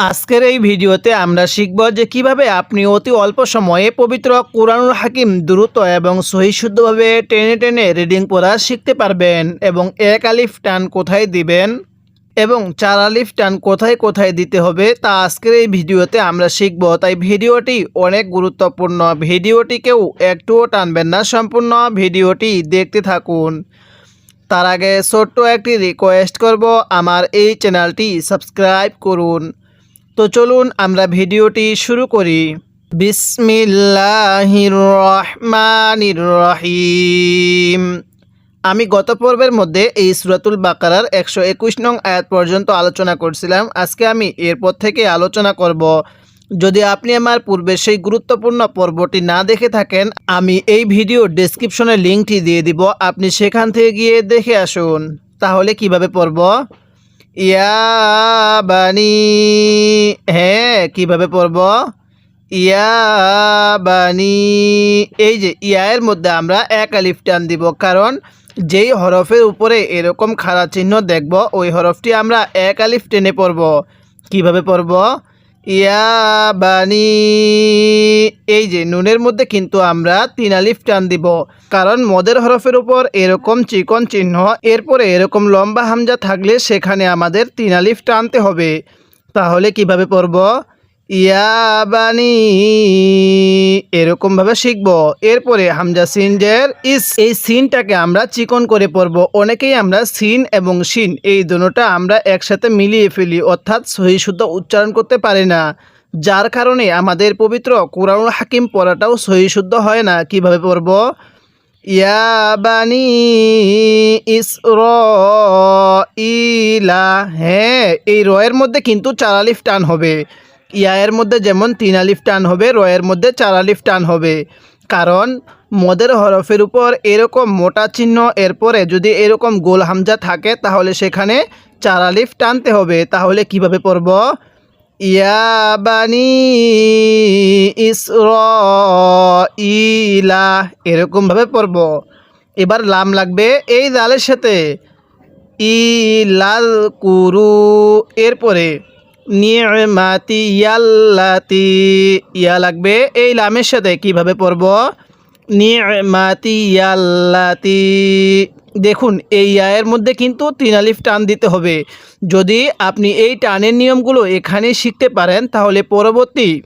আজকের এই ভিডিওতে আমরা শিখব যে কীভাবে আপনি অতি অল্প সময়ে পবিত্র কোরআনুল হাকিম দ্রুত এবং সহিশুদ্ধভাবে টেনে টেনে রিডিং পড়া শিখতে পারবেন এবং এক আলিফ টান কোথায় দিবেন এবং চার আলিফ টান কোথায় কোথায় দিতে হবে তা আজকের এই ভিডিওতে আমরা শিখব। তাই ভিডিওটি অনেক গুরুত্বপূর্ণ। ভিডিওটিকেও একটুও টানবেন না, সম্পূর্ণ ভিডিওটি দেখতে থাকুন। তার আগে ছোট্ট একটি রিকোয়েস্ট করব। আমার এই চ্যানেলটি সাবস্ক্রাইব করুন। তো চলুন আমরা ভিডিওটি শুরু করি। বিসমিল্লাহির রহিম। আমি গত পর্বের মধ্যে এই সুরাতুল বাকারার একশো একুশ নং আয়াত পর্যন্ত আলোচনা করছিলাম। আজকে আমি এরপর থেকে আলোচনা করব। যদি আপনি আমার পূর্বে সেই গুরুত্বপূর্ণ পর্বটি না দেখে থাকেন, আমি এই ভিডিও ডেসক্রিপশনে লিঙ্কটি দিয়ে দিব। আপনি সেখান থেকে গিয়ে দেখে আসুন। তাহলে কীভাবে পড়ব? ইয়া বানি। হ্যাঁ কীভাবে পড়ব? ইয়াবানি এই যে ইয়ার মধ্যে আমরা এক আলিফ টান দিব, কারণ যেই হরফের উপরে এরকম খাড়া চিহ্ন দেখব, ওই হরফটি আমরা এক আলিফ টেনে পড়ব। কীভাবে পড়ব? ইয়া বানি। এই যে নুনের মধ্যে কিন্তু আমরা তিন আলিফ টান দিব। কারণ মদের হরফের উপর এরকম চিকন চিহ্ন, এরপরে এরকম লম্বা হামজা থাকলে সেখানে আমাদের তিন আলিফ টানতে হবে। তাহলে কীভাবে পড়ব? ইয়া বানি। এরকমভাবে শিখব। এরপরে হামজা সিনজের ইস। এই সিনটাকে আমরা চিকন করে পড়ব। অনেকেই আমরা সিন এবং সিন এই দুটোটা আমরা একসাথে মিলিয়ে ফেলি, অর্থাৎ সহি শুদ্ধ উচ্চারণ করতে পারি না। যার কারণে আমাদের পবিত্র কোরআনুল হাকিম পড়াটাও সহি শুদ্ধ হয় না। কীভাবে পড়ব? বানি ইসর ইলা হ্যাঁ এই রয়ের মধ্যে কিন্তু চার আলিফ টান হবে। ইয়ায়ের মধ্যে যেমন তিন আলিফ টান হবে রয়ের মধ্যে চার আলিফ টান হবে। কারণ মদের হরফের উপর এরকম মোটা চিহ্ন এরপরে যদি এরকম গোল হামজা থাকে, তাহলে সেখানে চার আলিফ টানতে হবে। তাহলে কীভাবে পড়ব? ইয়া বানি ইসর ইলা এরকমভাবে পড়ব। এবার লাম লাগবে এই দালের সাথে। ই লাল কুরু এরপরে নিয়মাতি ইয়াল্লাতি। ইয়া লাগবে, এই লামের সাথে কীভাবে পড়ব? নিয়মাতি ইয়াল্লাতি। দেখুন, এই ইয়ায়ের মধ্যে কিন্তু তিন আলিফ টান দিতে হবে। যদি আপনি এই টানের নিয়মগুলো এখানে শিখতে পারেন, তাহলে পরবর্তী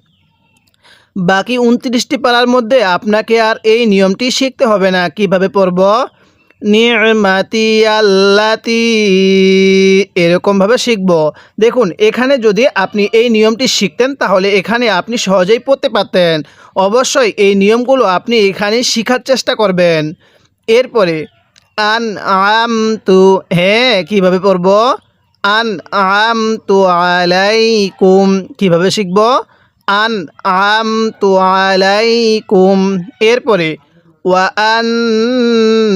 বাকি উনত্রিশটি পাড়ার মধ্যে আপনাকে আর এই নিয়মটি শিখতে হবে না। কীভাবে পড়ব? নিয়মাতি আল্লাতি। এরকমভাবে শিখব। দেখুন, এখানে যদি আপনি এই নিয়মটি শিখতেন, তাহলে এখানে আপনি সহজেই পড়তে পারতেন। অবশ্যই এই নিয়মগুলো আপনি এখানে শেখার চেষ্টা করবেন। এরপরে আন আম তু হ্যাঁ কীভাবে পড়ব? আন আম তু আলাইকুম, কীভাবে শিখব? আন আম তু আলাইকুম। এরপরে ওয়ান্নি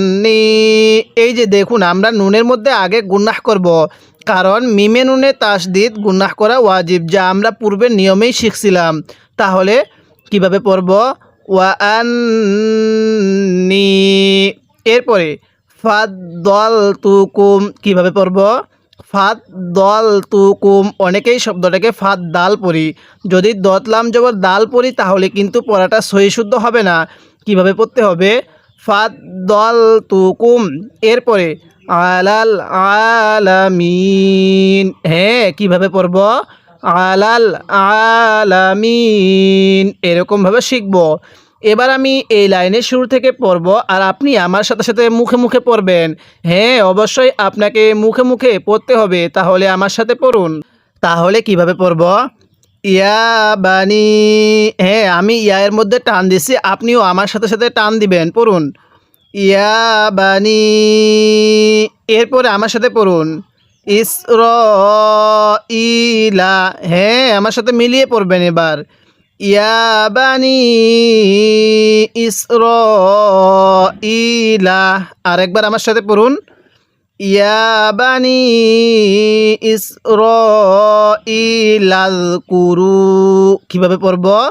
এই যে দেখুন, আমরা নুনের মধ্যে আগে গুন্নাহ করব। কারণ মিমে নুনে তাসদিদ গুন্নাহ করা ওয়াজিব, যা আমরা পূর্বের নিয়মেই শিখছিলাম। তাহলে কীভাবে পড়ব? ওয়ান্নি এরপরে ফাদ দল তুকুম কীভাবে পড়ব? ফাদ দল তুকুম অনেকেই শব্দটাকে ফাদ দাল পড়ি। যদি দতলাম জবর দাল পড়ি, তাহলে কিন্তু পড়াটা সহি শুদ্ধ হবে না। কীভাবে পড়তে হবে? ফাদ দল তুকুম এরপরে, আলাল আলামিন। হ্যাঁ কীভাবে পড়ব? আলাল আলামিন। এরকমভাবে শিখব। এবার আমি এই লাইনের শুরু থেকে পড়ব আর আপনি আমার সাথে সাথে মুখে মুখে পড়বেন। হ্যাঁ অবশ্যই আপনাকে মুখে মুখে পড়তে হবে। তাহলে আমার সাথে পড়ুন। তাহলে কীভাবে পড়ব? ইয়া বানি। হ্যাঁ আমি ইয়া এর মধ্যে টান দিছি, আপনিও আমার সাথে সাথে টান দিবেন, পড়ুন। ইয়া বানি। এরপরে আমার সাথে পড়ুন। ইসর ইলা হ্যাঁ আমার সাথে মিলিয়ে পড়বেন এবার। ইয়া বানি। ইসর ইলা আরেকবার আমার সাথে পড়ুন। বানি ইসর ইলাল কুরু, কীভাবে পড়ব?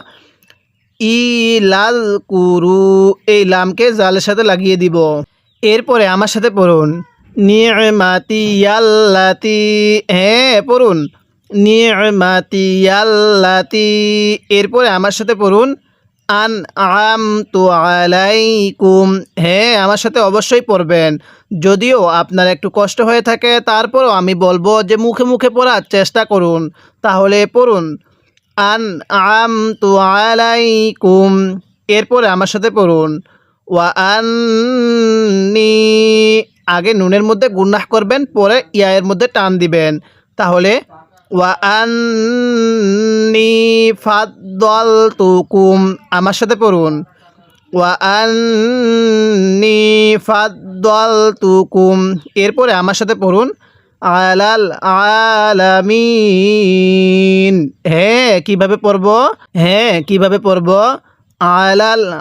ইলাল কুরু, এই লামকে জালের সাথে লাগিয়ে দিব। এরপরে আমার সাথে পড়ুন। নিয়মাতি ইয়াল্লাতি হ্যাঁ পড়ুন। নিয়মাতিয়াল্লাতি, এরপরে আমার সাথে পড়ুন। আন আম তু আলাইকুম। হ্যাঁ আমার সাথে অবশ্যই পড়বেন। যদিও আপনার একটু কষ্ট হয়ে থাকে, তারপরও আমি বলব যে মুখে মুখে পড়ার চেষ্টা করুন। তাহলে পড়ুন। আন আম তু আলাইকুম। এরপরে আমার সাথে পড়ুন। ওয়া আন্নি, আগে নুনের মধ্যে গুন্নাহ করবেন, পরে ইয়ায়ের মধ্যে টান দিবেন। তাহলে ওয়া আন্নি ফাদ্দল তুকুম আমার সাথে পড়ুন। ওয়া আন্নি ফাদ্দল তুকুম এরপরে আমার সাথে পড়ুন। আলাল আলামিন। হ্যাঁ কীভাবে পড়ব? হ্যাঁ কীভাবে পড়ব? আলাল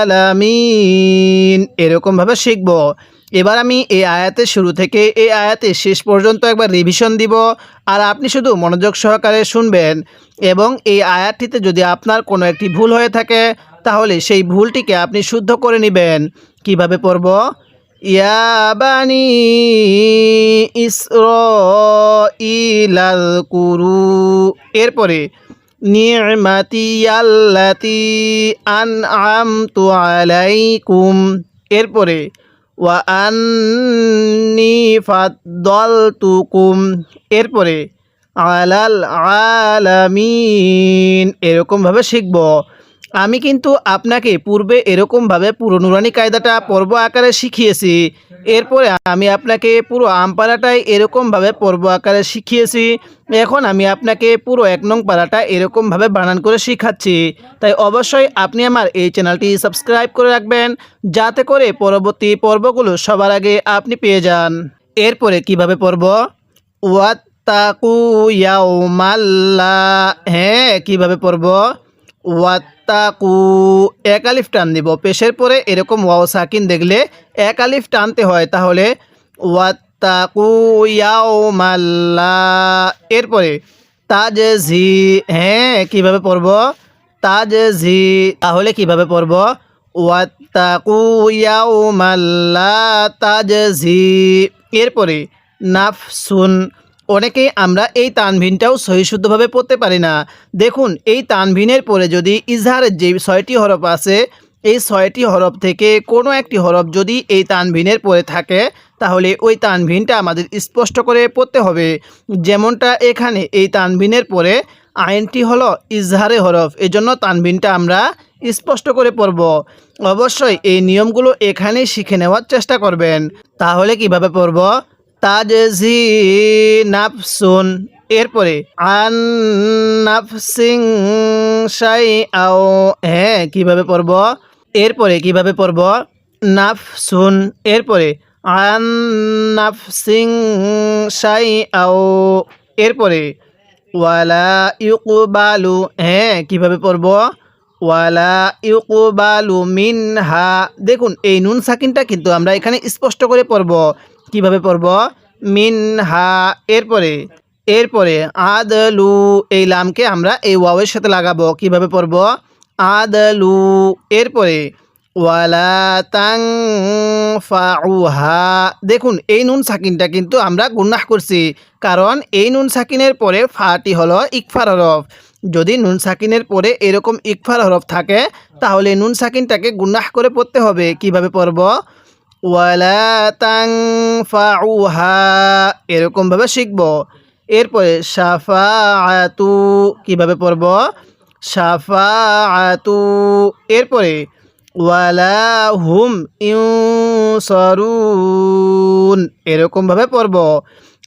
আলামিন। এরকমভাবে শিখব। এবার আমি এই আয়াতের শুরু থেকে এই আয়াতের শেষ পর্যন্ত একবার রিভিশন দিব। আর আপনি শুধু মনোযোগ সহকারে শুনবেন এবং এই আয়াতটিতে যদি আপনার কোনো একটি ভুল হয়ে থাকে, তাহলে সেই ভুলটিকে আপনি শুদ্ধ করে নেবেন। কীভাবে পড়ব? ইয়া বানি ইসরাইলাল কুরু। এরপরে নিয়মাতি আল্লাতি আনআমতু আলাইকুম। এরপরে ওয়া আন্নি ফাদ্দলতুকুম এরপরে আলাল আলামিন এরকমভাবে শিখব। আমি কিন্তু আপনাকে পূর্বে এরকমভাবে পুরো নুরানি কায়দাটা পর্ব আকারে শিখিয়েছি। এরপরে আমি আপনাকে পুরো আমপাড়াটাই এরকমভাবে পর্ব আকারে শিখিয়েছি। এখন আমি আপনাকে পুরো এক নং পাড়াটা এরকমভাবে বানান করে শিখাচ্ছি। তাই অবশ্যই আপনি আমার এই চ্যানেলটি সাবস্ক্রাইব করে রাখবেন, যাতে করে পরবর্তী পর্বগুলো সবার আগে আপনি পেয়ে যান। এরপরে কীভাবে পড়ব? ওয়াত্তাকু ইয়াউমাল্লা। হ্যাঁ কীভাবে পর্ব পড়ব ওয়াত্তাকু এক আলিফ টান দিব। পেশের পরে এরকম ওয়াও সাকিন দেখলে এক আলিফ টানতে হয়। তাহলে ওয়াত্তাকু ইয়াউমাল্লা এরপরে তাজ ঝি হ্যাঁ কীভাবে পড়ব? তাজ ঝি তাহলে কীভাবে পড়ব? ওয়াত্তাকু ইয়াউমাল্লা তাজ ঝি এরপরে নাফসুন অনেকেই আমরা এই তানভিনটাও সহিশুদ্ধভাবে পড়তে পারি না। দেখুন, এই তানভিনের পরে যদি ইজহারের যে ছয়টি হরফ আছে, এই ছয়টি হরফ থেকে কোনো একটি হরফ যদি এই তানভিনের পরে থাকে, তাহলে ওই তানভিনটা আমাদের স্পষ্ট করে পড়তে হবে। যেমনটা এখানে, এই তানভিনের পরে আইনটি হলো ইজহারে হরফ, এজন্য তানভিনটা আমরা স্পষ্ট করে পড়ব। অবশ্যই এই নিয়মগুলো এখানেই শিখে নেওয়ার চেষ্টা করবেন। তাহলে কীভাবে পড়ব? তাজজি নাফসুন। এরপরে, আন নাফসিং সাই আও হ্যাঁ কীভাবে পড়ব? এরপরে কীভাবে পড়ব? নাফসুন। এরপরে, আন নাফসিং সাই আও এরপরে, ওয়ালা ইউকুবালু। হ্যাঁ কীভাবে পড়ব? ওয়ালা ইউকুবালু মিনহা। দেখুন, এই নুন সাকিনটা কিন্তু আমরা এখানে স্পষ্ট করে পড়ব। কীভাবে পড়ব? মিনহা, এরপরে এরপরে, আদলু, এই লামকে আমরা এই ওয়াওয়ের সাথে লাগাবো। কীভাবে পড়ব? আদলু, এরপরে, ওয়ালা তাং ফাউহা দেখুন, এই নুন সাকিনটা কিন্তু আমরা গুন্নাহ করছি। কারণ এই নুন সাকিনের পরে ফাটি হলো ইকফার হরফ। যদি নুন সাকিনের পরে এরকম ইকফার হরফ থাকে, তাহলে নুন সাকিনটাকে গুন্নাহ করে পড়তে হবে। কীভাবে পড়ব? ওয়ালা তাং ফাউহা এরকমভাবে শিখব। এরপরে সাফা আতু কীভাবে পড়ব? সাফা আতু এরপরে ওয়ালা হুম ইউ সরুন এরকমভাবে পড়ব।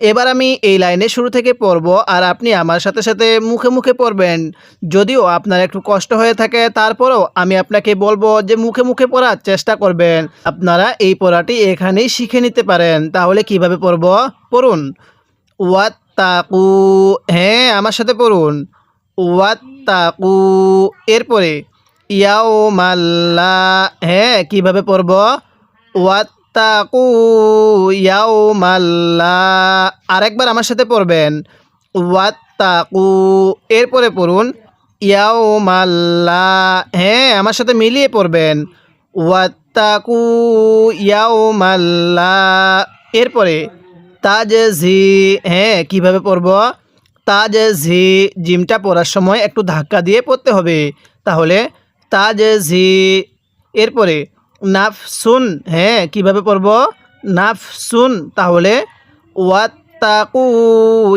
এবার আমি এই লাইনে শুরু থেকে পড়ব আর আপনি আমার সাথে সাথে মুখে মুখে পড়বেন। যদিও আপনার একটু কষ্ট হয়ে থাকে, তারপরেও আমি আপনাকে বলব যে মুখে মুখে পড়ার চেষ্টা করবেন। আপনারা এই পড়াটি এখানেই শিখে নিতে পারেন। তাহলে কীভাবে পড়ব? পড়ুন। ওয়াত্তাকু হ্যাঁ আমার সাথে পড়ুন। ওয়াত্তাকু, এরপরে ইয়াও মাল্লা হ্যাঁ কীভাবে পড়ব? ওয়াত্তাকু ইয়াও মাল্লা আরেকবার আমার সাথে পড়বেন। ওয়াত্তাকু, এরপরে পড়ুন। ইয়াও মাল্লা হ্যাঁ আমার সাথে মিলিয়ে পড়বেন। ওয়াত্তাকু ইয়াও মাল্লা এরপরে তাজজি হ্যাঁ কীভাবে পড়ব? তাজ ঝি জিমটা পড়ার সময় একটু ধাক্কা দিয়ে পড়তে হবে। তাহলে তাজ ঝি এরপরে নাফসুন হ্যাঁ কীভাবে পড়ব? নাফসুন, তাহলে ওয়াত্তাকু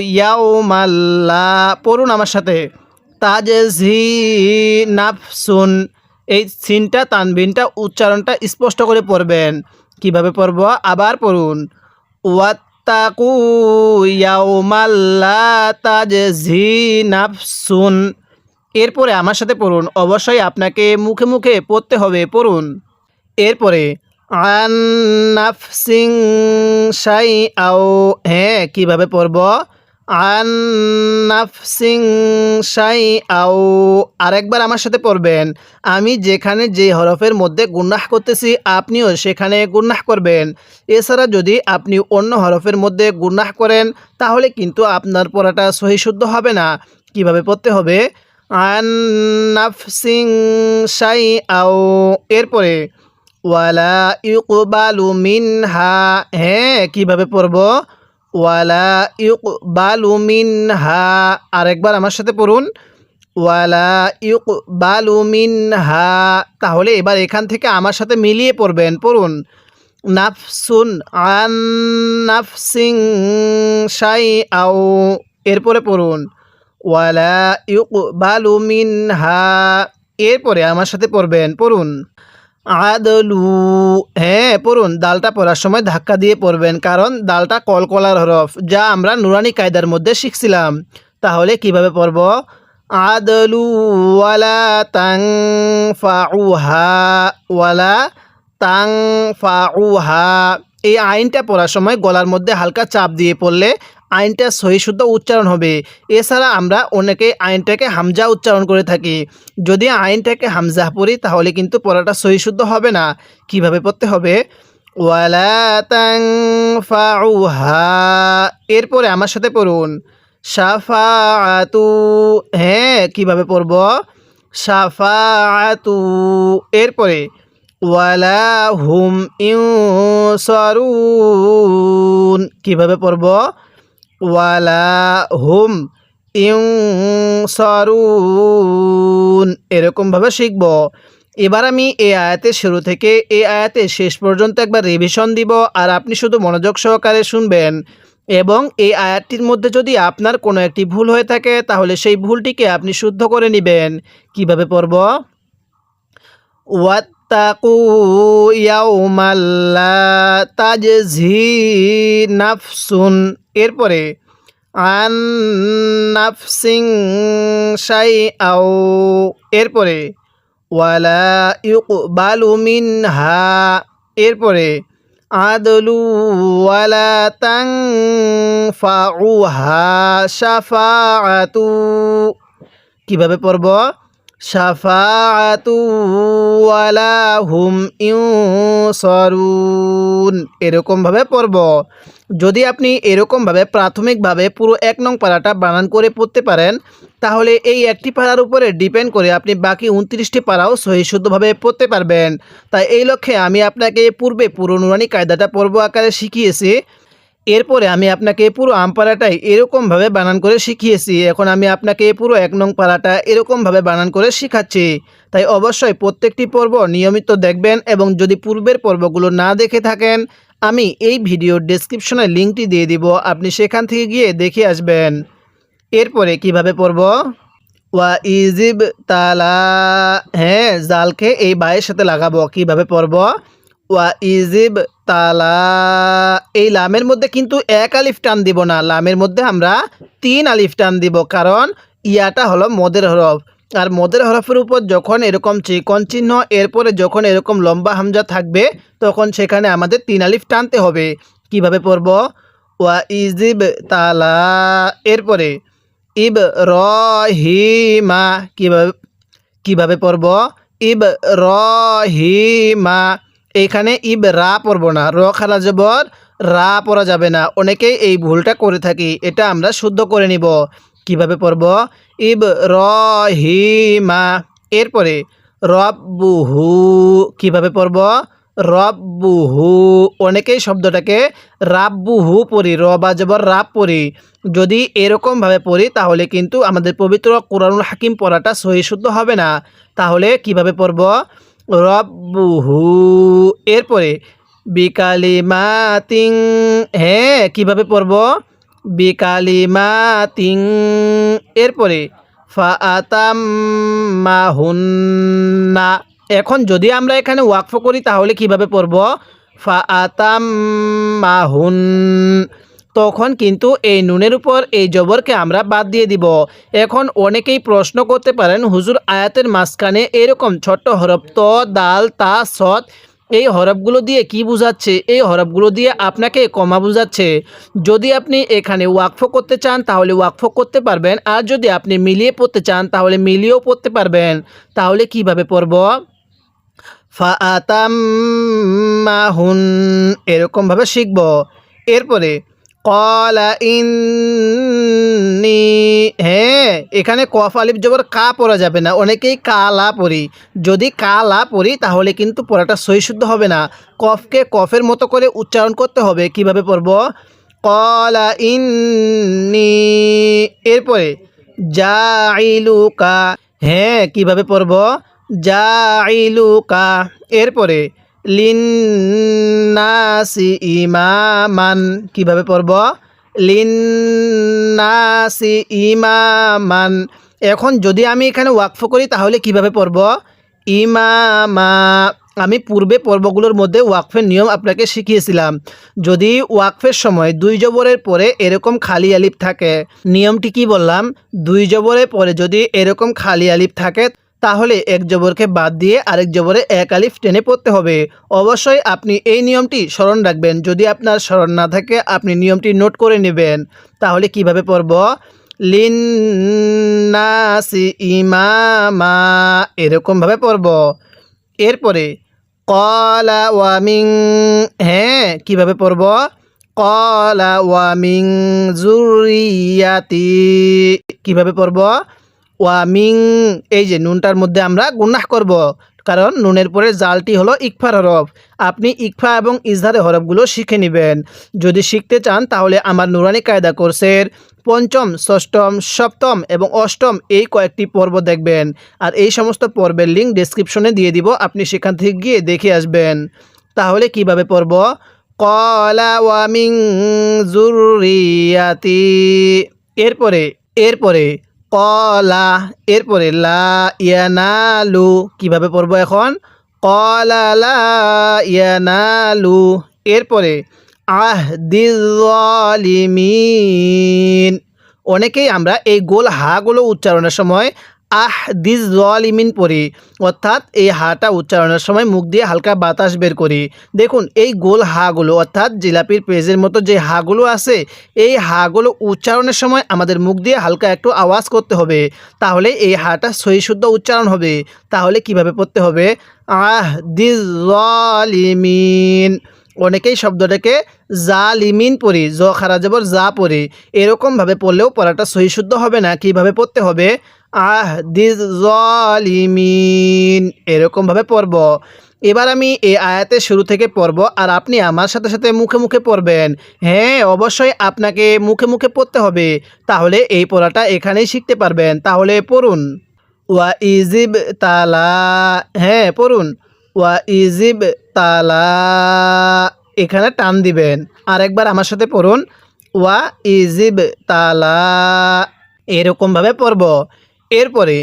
ইয়াউমাল্লা পড়ুন আমার সাথে। তাজ ঝি নাফসুন, এই সিনটা, তানবিনটা, উচ্চারণটা স্পষ্ট করে পড়বেন। কীভাবে পড়ব? আবার পড়ুন। ওয়াত্তাকু ইয়াউমাল্লা তাজজি নাফসুন। এরপরে আমার সাথে পড়ুন। অবশ্যই আপনাকে মুখে মুখে পড়তে হবে। পড়ুন। এরপরে, আন নাফসিং সাই আও হ্যাঁ কীভাবে পড়ব? আন নাফসিং সাই আও, আরেকবার আমার সাথে পড়বেন। আমি যেখানে যে হরফের মধ্যে গুন্নাহ করতেছি, আপনিও সেখানে গুন্নাহ করবেন। এছাড়া যদি আপনি অন্য হরফের মধ্যে গুন্নাহ করেন, তাহলে কিন্তু আপনার পড়াটা সহিশুদ্ধ হবে না। কীভাবে পড়তে হবে? আন নাফসিং সাই আও, এরপরে ওয়ালা ইউকবালু মিনহা হ্যাঁ কীভাবে পড়ব? ওয়ালা ইউকবালু মিনহা, আরেকবার আমার সাথে পড়ুন। ওয়ালা ইউকবালু মিনহা, তাহলে এবার এখান থেকে আমার সাথে মিলিয়ে পড়বেন, পড়ুন। নাফসুন আন নাফসিং সাই আও এরপরে পড়ুন। ওয়ালা ইউকবালু মিনহা, এরপরে আমার সাথে পড়বেন, পড়ুন। আদলু। হ্যাঁ পড়ুন, দালটা পড়ার সময় ধাক্কা দিয়ে পড়বেন, কারণ দালটা কলকলার হরফ, যা আমরা নুরানি কায়দার মধ্যে শিখছিলাম। তাহলে কীভাবে পড়ব? আদলু ওয়ালা তাং ফাউহা ওয়ালা তাং ফাউহা এই আইনটা পড়ার সময় গলার মধ্যে হালকা চাপ দিয়ে পড়লে আইনটা সহি শুদ্ধ উচ্চারণ হবে। এছাড়া আমরা অনেকে আইনটাকে হামজা উচ্চারণ করে থাকি। যদি আইনটাকে হামজা পড়ি, তাহলে কিন্তু পড়াটা সহি শুদ্ধ হবে না। কীভাবে পড়তে হবে? এরপরে আমার সাথে পড়ুন। সাফাআতু হ্যাঁ কীভাবে পড়ব? সাফাআতু এরপরে, ওয়ালা হুম ইউসারুন। কীভাবে পড়ব? ওয়ালা হুম ইউসারুন এরকমভাবে শিখব। এবার আমি এই আয়াতের শুরু থেকে এই আয়াতে শেষ পর্যন্ত একবার রিভিশন দিব আর আপনি শুধু মনোযোগ সহকারে শুনবেন। এবং এই আয়াতটির মধ্যে যদি আপনার কোনো একটি ভুল হয়ে থাকে, তাহলে সেই ভুলটিকে আপনি শুদ্ধ করে নেবেন। কীভাবে পড়ব? ইয়াউমাল্লা তাজঝি নাফসুন এরপরে আন নাফসিং সাই আও এরপরে ওয়ালা ইউকবালু মিনহা এরপরে আদলু ওয়ালা তাং ফাউহা সাফাআতু কীভাবে পড়ব? হুম ইউসারুন এরকমভাবে পড়ব। যদি আপনি এরকমভাবে প্রাথমিকভাবে পুরো এক নং পাড়াটা বানান করে পড়তে পারেন, তাহলে এই একটি পাড়ার উপরে ডিপেন্ড করে আপনি বাকি উনত্রিশটি পাড়াও সহি শুদ্ধভাবে পড়তে পারবেন। তাই এই লক্ষ্যে আমি আপনাকে পূর্বে পুরো নুরানি কায়দাটা পর্ব আকারে শিখিয়েছি। এরপরে আমি আপনাকে পুরো আম আমপাড়াটাই এরকমভাবে বানান করে শিখিয়েছি। এখন আমি আপনাকে পুরো এক নং পাড়াটা এরকমভাবে বানান করে শিখাচ্ছি। তাই অবশ্যই প্রত্যেকটি পর্ব নিয়মিত দেখবেন এবং যদি পূর্বের পর্বগুলো না দেখে থাকেন, আমি এই ভিডিওর ডেসক্রিপশনে লিঙ্কটি দিয়ে দিব। আপনি সেখান থেকে গিয়ে দেখে আসবেন। এরপরে কীভাবে পড়ব? ওয়া ইজিব তালা। হ্যাঁ জালকে এই বায়ের সাথে লাগাবো। কীভাবে পড়ব? ওয়া ইজিব তালা। এই লামের মধ্যে কিন্তু এক আলিফ টান দিব না। লামের মধ্যে আমরা তিন আলিফ টান দিব, কারণ ইয়াটা হলো মদের হরফ। আর মদের হরফের উপর যখন এরকম চিকন চিহ্ন, এরপরে যখন এরকম লম্বা হামজা থাকবে, তখন সেখানে আমাদের তিন আলিফ টানতে হবে। কীভাবে পড়ব? ওয়া ইজিব তালা। এরপরে ইব রহিমা কীভাবে কীভাবে পড়ব? ইব রহিমা এইখানে ইব রা পড়ব না। র খারা জবর রা পড়া যাবে না। অনেকেই এই ভুলটা করে থাকি। এটা আমরা শুদ্ধ করে নিব। কীভাবে পড়ব? ইব র রহিমা। এরপরে, রব্বুহু কীভাবে পড়ব? রব্বুহু। অনেকেই শব্দটাকে রাব্বুহু পড়ি। র বা জবর রাব পড়ি। যদি এরকমভাবে পড়ি, তাহলে কিন্তু আমাদের পবিত্র কোরআনুল হাকিম পড়াটা সহি শুদ্ধ হবে না। তাহলে কীভাবে পড়ব? রব্বুহু। এরপরে, বিকালিমাতিং হ্যাঁ কীভাবে পড়ব? বিকালিমাতিং। এরপরে ফাআতাম মাহুন্না এখন যদি আমরা এখানে ওয়াকফ করি, তাহলে কীভাবে পড়ব? মাহুন তখন কিন্তু এই নুনের উপর এই জবরকে আমরা বাদ দিয়ে দিব। এখন অনেকেই প্রশ্ন করতে পারেন, হুজুর, আয়াতের মাঝখানে এরকম ছোট্ট হরফ ত, দাল, তা, সৎ, এই হরফগুলো দিয়ে কি বোঝাচ্ছে? এই হরফগুলো দিয়ে আপনাকে কমা বোঝাচ্ছে। যদি আপনি এখানে ওয়াকফ করতে চান, তাহলে ওয়াকফ করতে পারবেন। আর যদি আপনি মিলিয়ে পড়তে চান, তাহলে মিলিয়েও পড়তে পারবেন। তাহলে কীভাবে পড়ব? ফাতাম্মাহুন এরকমভাবে শিখব। এরপরে কলা ইন্নি হ্যাঁ এখানে কফ, আলিফ, জবর কা পড়া যাবে না। অনেকেই কালা পড়ি। যদি কালা পড়ি, তাহলে কিন্তু পড়াটা সহি শুদ্ধ হবে না। কফকে কফের মতো করে উচ্চারণ করতে হবে। কীভাবে পড়ব? কলা ইন্নি এরপরে জাইলুকা হ্যাঁ কীভাবে পড়ব? জাইলুকা এরপরে লিন্নাসি ইমামান। কীভাবে পড়ব? লিন্নাসি ইমামান। এখন যদি আমি এখানে ওয়াকফ করি, তাহলে কীভাবে পড়ব? ইমামা। আমি পূর্বে পর্বগুলোর মধ্যে ওয়াকফের নিয়ম আপনাকে শিখিয়েছিলাম। যদি ওয়াকফের সময় দুই জবরের পরে এরকম খালি আলিফ থাকে, নিয়মটি কি বললাম? দুই জবরের পরে যদি এরকম খালি আলিফ থাকে তাহলে এক জবরকে বাদ দিয়ে আরেক জবরে এক আলিফ টেনে পড়তে হবে। অবশ্যই আপনি এই নিয়মটি স্মরণ রাখবেন। যদি আপনার স্মরণ না থাকে, আপনি নিয়মটি নোট করে নেবেন। তাহলে কীভাবে পড়ব? লিন্নাসি ইমামা এরকমভাবে পড়ব। এরপরে, কলা ওয়ামিং হ্যাঁ কীভাবে পড়ব? কলা ওয়ামিং জুরিয়াতি, কীভাবে পড়ব? ওয়ামিং, এই যে নুনটার মধ্যে আমরা গুনাহ করব। কারণ নুনের পরে জালটি হলো ইকফার হরফ। আপনি ইকফা এবং ইজহারে হরফগুলো শিখে নেবেন। যদি শিখতে চান, তাহলে আমার নুরানি কায়দা কোর্সের পঞ্চম, ষষ্ঠম, সপ্তম এবং অষ্টম এই কয়েকটি পর্ব দেখবেন। আর এই সমস্ত পর্বের লিঙ্ক ডেসক্রিপশনে দিয়ে দিব, আপনি সেখান থেকে গিয়ে দেখে আসবেন। তাহলে কীভাবে পর্ব কলা ওয়ামিং জুরিয়াতি এরপরে এরপরে কলা। এরপরে লা ইয়ানালু, কীভাবে পড়ব এখন? কলা লা ইয়ানালু। এরপরে আহ দিলিমিন অনেকেই আমরা এই গোল হাগুলো উচ্চারণের সময় আহ, দিস জলিমিন পড়ি অর্থাৎ এই হাটা উচ্চারণের সময় মুখ দিয়ে হালকা বাতাস বের করি। দেখুন, এই গোল হাগুলো অর্থাৎ জিলাপির পেজের মতো যে হাগুলো আছে, এই হাগুলো উচ্চারণের সময় আমাদের মুখ দিয়ে হালকা একটু আওয়াজ করতে হবে। তাহলে এই হাটা সহি শুদ্ধ উচ্চারণ হবে। তাহলে কীভাবে পড়তে হবে? আহ, দিস জলিমিন। অনেকেই শব্দটাকে জা লিমিন পড়ি জ খারা জবর যা পড়ি এরকমভাবে পড়লেও পড়াটা সহি শুদ্ধ হবে না। কীভাবে পড়তে হবে? আহ দিস জলিমিন এরকমভাবে পড়ব। এবার আমি এই আয়াতের শুরু থেকে পড়ব আর আপনি আমার সাথে সাথে মুখে মুখে পড়বেন। হ্যাঁ অবশ্যই আপনাকে মুখে মুখে পড়তে হবে। তাহলে এই পড়াটা এখানেই শিখতে পারবেন। তাহলে পড়ুন। ওয়া ইজিব তালা। হ্যাঁ পড়ুন। ওয়া ইজিব তালা। এখানে টান দিবেন। আর একবার আমার সাথে পড়ুন। ওয়া ইজিব তালা। এরকমভাবে পড়ব। এরপরে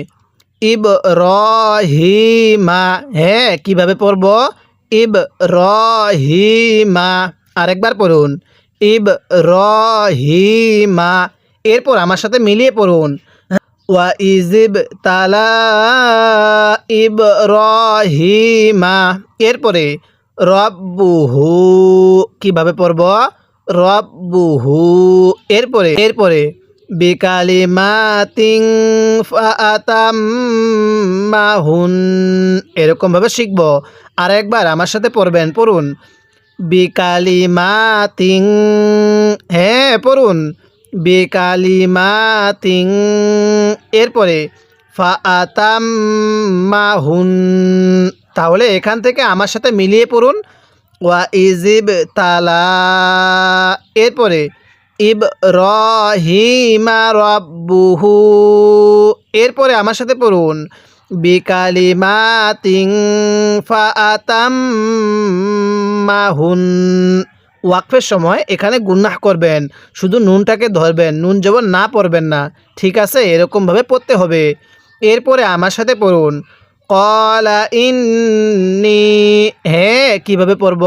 ইব রহিমা হ্যাঁ কীভাবে পড়ব? ইব রহিমা আরেকবার পড়ুন। ইব রহিমা এরপর আমার সাথে মিলিয়ে পড়ুন। ওয়া ইজিব তালা ইব রহিমা এরপরে রব্বুহু, কীভাবে পড়ব? রব্বুহু, এরপরে এরপরে বিকালিমাতিং ফাতাম্মাহুন এরকমভাবে শিখব। আর একবার আমার সাথে পড়বেন, পড়ুন। বিকালিমাতিং হ্যাঁ পড়ুন। বিকালিমাতিং, এরপরে ফাতাম্মাহুন তাহলে এখান থেকে আমার সাথে মিলিয়ে পড়ুন। ওয়া ইজিব তালা এরপরে ইব রহিমা রব্বুহু। এরপরে আমার সাথে পড়ুন। বিকালিমাতিং ফাআতাম মাহুন ওয়াকফের সময় এখানে গুন্নাহ করবেন, শুধু নুনটাকে ধরবেন, নুন যেমন না পড়বেন না, ঠিক আছে, এরকমভাবে পড়তে হবে। এরপরে আমার সাথে পড়ুন। কলা ইন্নি হ্যাঁ কীভাবে পড়ব?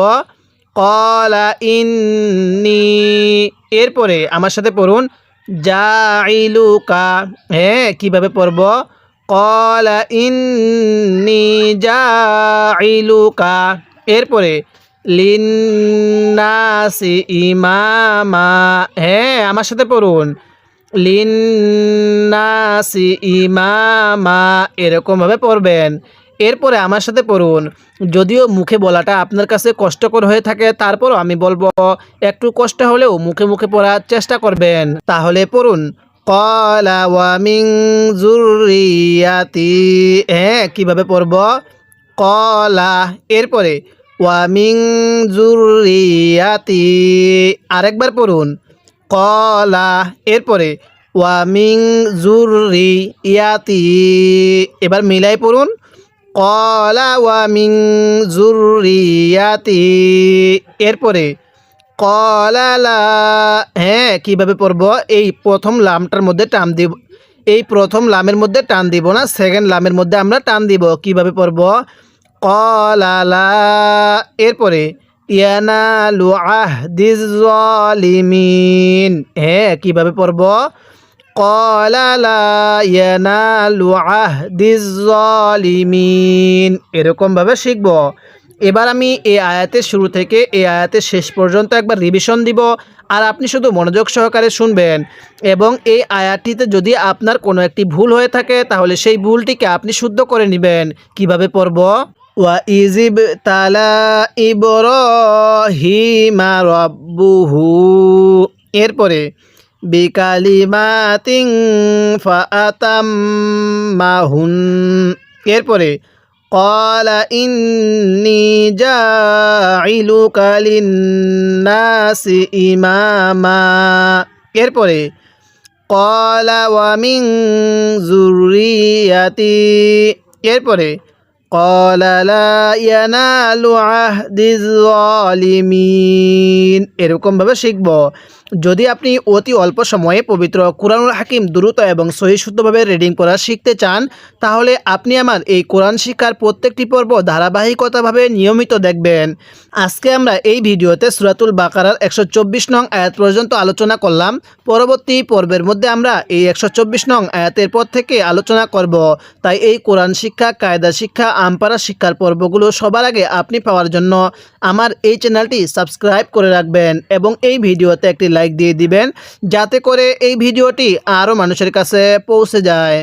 কলা ইন্নি এরপরে আমার সাথে পড়ুন জাইলুকা হ্যাঁ কীভাবে পড়ব? কলা ইন্নি জাইলুকা এরপরে, লিন্নাসি ইমামা হ্যাঁ আমার সাথে পড়ুন, লিন্নাসি ইমামা এরকমভাবে পড়বেন। এরপরে আমার সাথে পড়ুন। যদিও মুখে বলাটা আপনার কাছে কষ্টকর হয়ে থাকে, তারপরও আমি বলব, একটু কষ্ট হলেও মুখে মুখে পড়ার চেষ্টা করবেন। তাহলে পড়ুন। কলা ওয়ামিং জুরিয়াতি হ্যাঁ কীভাবে পড়ব? কলা। এরপরে ওয়ামিং জুরিয়াতি আরেকবার পড়ুন। কলা। এরপরে ওয়ামিং জুরি ইয়াতি এবার মিলাই পড়ুন। কলা ওয়ামিং জুরিয়াতি এরপরে কলালা হ্যাঁ কীভাবে পড়ব? এই প্রথম লামটার মধ্যে টান দিব, এই প্রথম লামের মধ্যে টান দিব না সেকেন্ড লামের মধ্যে আমরা টান দিব, কীভাবে পড়ব? কলালা এরপরে ইয়ানালু আহদিজ জালিমিন হ্যাঁ কীভাবে পড়ব? কলালা ইয়ানালু আহদিজ জালিমিন এরকমভাবে শিখব। এবার আমি এই আয়াতের শুরু থেকে এই আয়াতের শেষ পর্যন্ত একবার রিভিশন দিব। আর আপনি শুধু মনোযোগ সহকারে শুনবেন। এবং এই আয়াতটিতে যদি আপনার কোনো একটি ভুল হয়ে থাকে, তাহলে সেই ভুলটিকে আপনি শুদ্ধ করে নেবেন। কীভাবে পড়ব? ওয়া ইজিব তালা ইবরহিমা রব্বুহু। এরপরে বিকালিমাতিং ফাতাম্মাহুন এরপরে قال إني جاعلك للناس ইমামা এরপরে قال ومن ذريتي এরপরে قال لا ينال عهد الظالمين এরকমভাবে শিখব যদি আপনি অতি অল্প সময়ে পবিত্র কোরআনুল হাকিম দ্রুত এবং সহিশুদ্ধভাবে রিডিং করা শিখতে চান, তাহলে আপনি আমার এই কোরআন শিক্ষার প্রত্যেকটি পর্ব ধারাবাহিকতাভাবে নিয়মিত দেখবেন। আজকে আমরা এই ভিডিওতে সুরাতুল বাকারার একশো চব্বিশ নং আয়াত পর্যন্ত আলোচনা করলাম। পরবর্তী পর্বের মধ্যে আমরা এই একশো চব্বিশ নং আয়াতের পর থেকে আলোচনা করব। তাই এই কোরআন শিক্ষা, কায়দা শিক্ষা আমপারা শিক্ষার পর্বগুলো সবার আগে আপনি পাওয়ার জন্য আমার এই চ্যানেলটি সাবস্ক্রাইব করে রাখবেন এবং এই ভিডিওতে একটি লাইক দিয়ে দিবেন, যাতে করে এই ভিডিওটি আরও মানুষের কাছে পৌঁছে যায়।